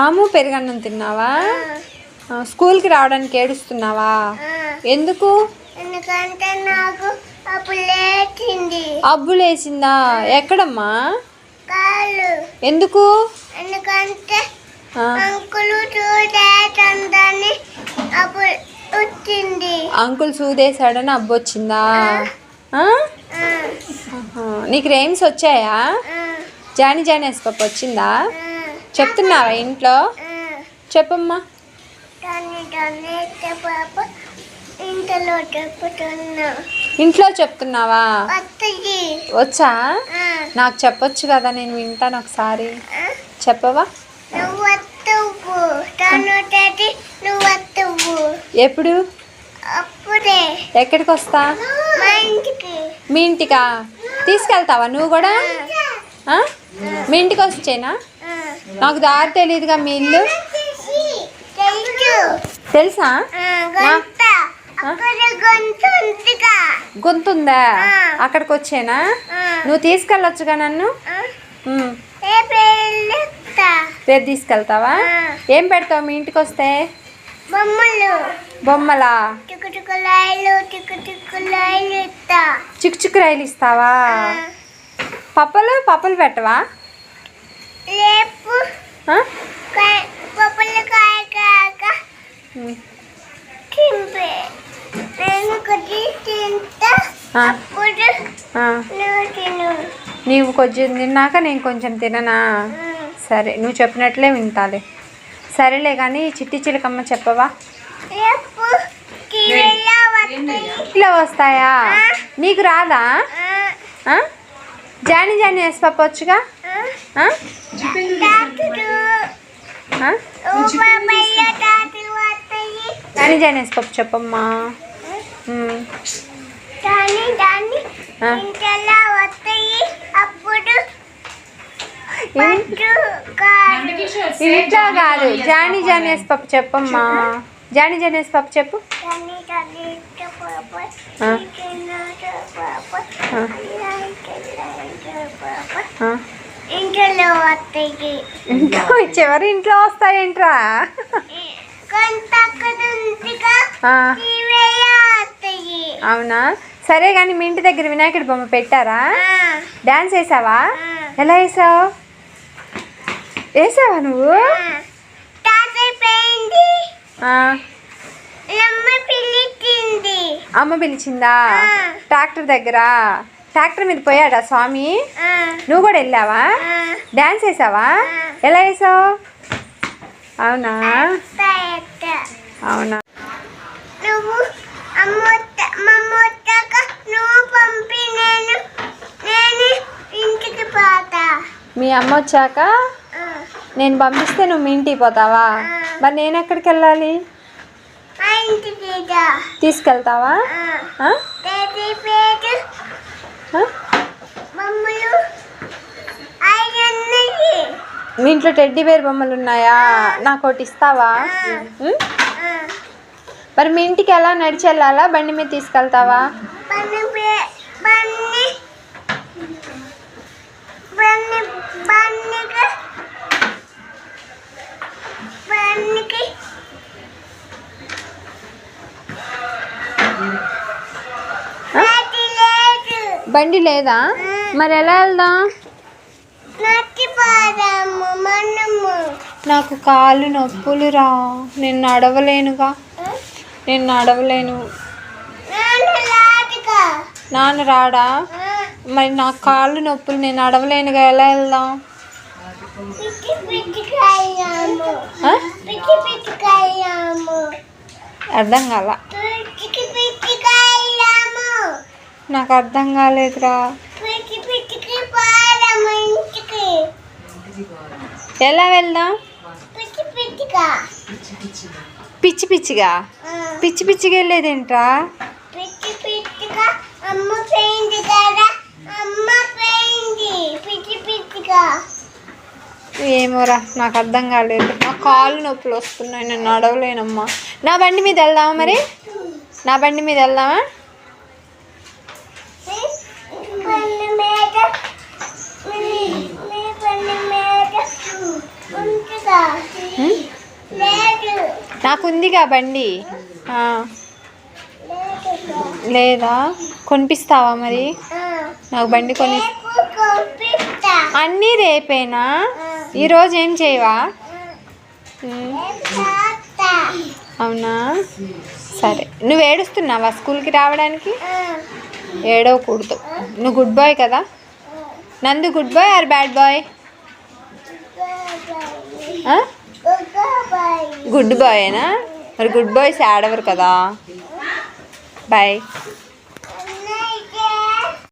ఆము పెరుగన్నం తిన్నావా? స్కూల్కి రావడానికి ఏడుస్తున్నావా? ఎందుకు? ఎందుకంటే నాకు అబ్బులేసిందా? ఎక్కడమ్మా? ఎందుకు? ఎందుకంటే అంకులు చూడేటందని అప్పుడు వచ్చింది అంకుల్ సూదేశాడని అబ్బొచ్చిందా. నీకు రేమ్స్ వచ్చాయా? జాని జానేస్ పప్పు వచ్చిందా? చెప్తున్నావా ఇంట్లో. చెప్పమ్మా. పాప ఇంట్లో చెప్తున్నావా? వచ్చా? నాకు చెప్పొచ్చు కదా నేను వింటాను ఒకసారి. చెప్పవా? ఎప్పుడు? ఎక్కడికి వస్తా మా ఇంటికి. తీసుకెళ్తావా నువ్వు కూడా? మీ ఇంటికి వచ్చేనా. నాకు దారి తెలియదుగా మీ ఇల్లు. తెలుసు? గొంతుందా. అక్కడికి వచ్చేనా? నువ్వు తీసుకెళ్ళొచ్చుగా నన్ను? రేపు తీసుకెళ్తావా. ఏం పెడతావు మీ ఇంటికి వస్తే? బొమ్మలు? చిక్కు చిక్కు రైలు ఇస్తావా? పప్పలు పప్పలు పెట్టవా? నీవు కొంచెం తిన్నాక నేను కొంచెం తిననా. సరే నువ్వు చెప్పినట్లే వింటాలే. సరేలే కానీ చిట్టి చిలకమ్మ చెప్పవా? టీవీలో వస్తాయి. ఇట్లా వస్తాయా? నీకు రాదా? జాని జాని వేసి తాతలు వస్తాయి జాని జాని వేసి పప్పు చెప్పమ్మా. కాదు ఇంట్లో కాదు. జాని జాని వేసి పప్పు చెప్పమ్మా. జాని జాని వేసి పప్పు చెప్పు. దాన్ని దాన్ని ఇంట్లో పాప ఆ. ఇంట్లో పాప ఆ. ఇంట్లో పాప. ఆ. ఇంట్లో వస్తాయి ఇంట్లో చివరి ఇంట్లో వస్తాయేంట్రా? అవునా? సరే కానీ మీ ఇంటి దగ్గర వినాయకుడి బొమ్మ పెట్టారా? డాన్స్ వేసావా. ఎలా వేసావు? వేసావా నువ్వు? అమ్మ పిలిచిందా. ట్రాక్టర్ దగ్గర. ట్రాక్టర్ మీద పోయాడా స్వామి? నువ్వు కూడా వెళ్ళావా. డాన్స్ వేసావా. ఎలా వేసావు? అవునా. అవునా? మీ అమ్మ వచ్చాక నేను పంపిస్తే నువ్వు మీ ఇంటికి పోతావా. మరి నేను ఎక్కడికి వెళ్ళాలి. తీసుకెళ్తావా? మీ ఇంట్లో టెడ్డీ బేర్ బొమ్మలు ఉన్నాయా? నాకు ఒకటి ఇస్తావా? మరి మీ ఇంటికి ఎలా నడిచి వెళ్ళాలా? బండి మీద తీసుకెళ్తావా? బండి లేదా? మరి ఎలా వెళ్దాం? నాకు కాళ్ళు నొప్పులు రా. నేను నడవలేనుగా నేను నడవలేను నాన్న రాడా? మరి నాకు కాళ్ళు నొప్పులు నేను నడవలేనుగా ఎలా వెళ్దాం? అర్థం కాల. నాకు అర్థం కాలేదురా. ఎలా వెళ్దాం? పిచ్చి పిచ్చిగా. పిచ్చి పిచ్చిగా? వెళ్ళేదేంట్రా? ఏమోరా నాకు అర్థం కాలేదు. నా కాళ్ళు నొప్పులు వస్తున్నాయి నేను నడవలేనమ్మా. నా బండి మీద వెళ్దామా మరి? నా బండి మీద వెళ్దామా పన్ను మీద మీ మీ పన్ను మీద ఉమ్? లేదు నాకుందిగా బండి. లేదా? కొనిపిస్తావా మరి? నాకు బండి కొని అన్నీ రేపేనా? ఈరోజు ఏం చేయవా? అవునా? సరే. నువ్వు ఏడుస్తున్నావా స్కూల్కి రావడానికి? ఏడవకూడదు. నువ్వు గుడ్ బాయ్ కదా? Nandu good boy or bad boy? Good బాయేనా మరి గుడ్ బాయ్స్ ఆడవరు కదా? బాయ్.